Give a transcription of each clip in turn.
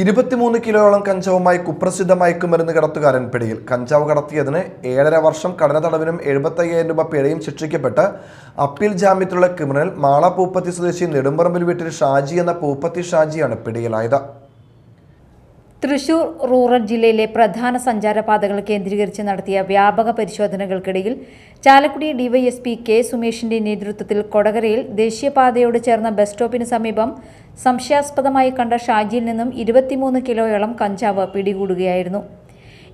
ഇരുപത്തിമൂന്ന് കിലോയോളം കഞ്ചാവുമായി കുപ്രസിദ്ധ മയക്കുമരുന്ന് കടത്തുകാരൻ പിടിയിൽ. കഞ്ചാവ് കടത്തിയതിന് ഏഴര വർഷം കഠിന തടവിനും എഴുപത്തയ്യായിരം രൂപ പിഴയും ശിക്ഷിക്കപ്പെട്ട് അപ്പീൽ ജാമ്യത്തിലുള്ള ക്രിമിനൽ മാള പൂപ്പത്തി സ്വദേശി നെടുമ്പറമ്പിൽ വീട്ടിൽ ഷാജി എന്ന പൂപ്പത്തി ഷാജിയാണ് പിടിയിലായത്. തൃശൂർ റൂറൽ ജില്ലയിലെ പ്രധാന സഞ്ചാരപാതകൾ കേന്ദ്രീകരിച്ച് നടത്തിയ വ്യാപക പരിശോധനകൾക്കിടയിൽ ചാലക്കുടി ഡിവൈഎസ്പി കെ സുമേഷിന്റെ നേതൃത്വത്തിൽ കൊടകരയിൽ ദേശീയപാതയോട് ചേർന്ന ബസ് സ്റ്റോപ്പിന് സമീപം സംശയാസ്പദമായി കണ്ട ഷാജിയിൽ നിന്നും ഇരുപത്തിമൂന്ന് കിലോയോളം കഞ്ചാവ് പിടികൂടുകയായിരുന്നു.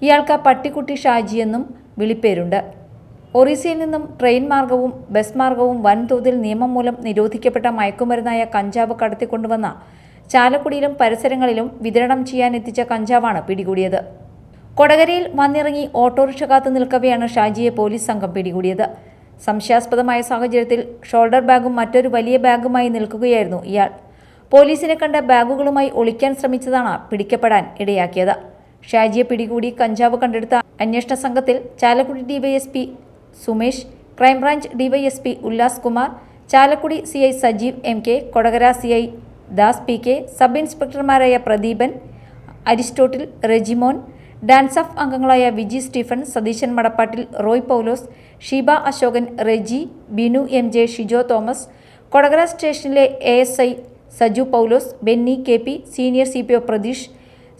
ഇയാൾക്ക് പട്ടിക്കുട്ടി ഷാജിയെന്നും വിളിപ്പേരുണ്ട്. ഒറീസയിൽ നിന്നും ട്രെയിൻ മാർഗവും ബസ് മാർഗവും വൻതോതിൽ നിയമം മൂലം നിരോധിക്കപ്പെട്ട മയക്കുമരുന്നായ കഞ്ചാവ് കടത്തിക്കൊണ്ടുവന്ന ചാലക്കുടിയിലും പരിസരങ്ങളിലും വിതരണം ചെയ്യാൻ എത്തിച്ച കഞ്ചാവാണ് പിടികൂടിയത്. കൊടകരയിൽ വന്നിറങ്ങി ഓട്ടോറിക്ഷ കാത്തു നിൽക്കവെയാണ് ഷാജിയെ പോലീസ് സംഘം പിടികൂടിയത്. സംശയാസ്പദമായ സാഹചര്യത്തിൽ ഷോൾഡർ ബാഗും മറ്റൊരു വലിയ ബാഗുമായി നിൽക്കുകയായിരുന്നു ഇയാൾ. പോലീസിനെ കണ്ട ബാഗുകളുമായി ഒളിക്കാൻ ശ്രമിച്ചതാണ് പിടിക്കപ്പെടാൻ ഇടയാക്കിയത്. ഷാജിയെ പിടികൂടി കഞ്ചാവ് കണ്ടെടുത്ത അന്വേഷണ സംഘത്തിൽ Chalakudy DYSP Sumesh crime branch DYSP Ullas Kumar Chalakudy CI Sajeev M K Kodakara CI Das P K sub ഇൻസ്പെക്ടർമാരായ Pradeepan Aristotle Rejimon DANSAF അംഗങ്ങളായ Viji Stephen Satheeshan Madappattil Roy Paulose Sheeba Ashokan Reji Binu M J Shijo Thomas Kodakara സ്റ്റേഷനിലെ A S I Saju Paulose Benny K P senior C P O Pratheesh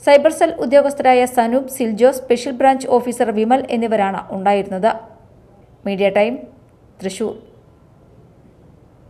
cyber cell ഉദ്യോഗസ്ഥരായ Sanoop Siljo special branch officer Vimal എന്നിവരാണ് ഉണ്ടായിരുന്നത്. Media time Thrissur.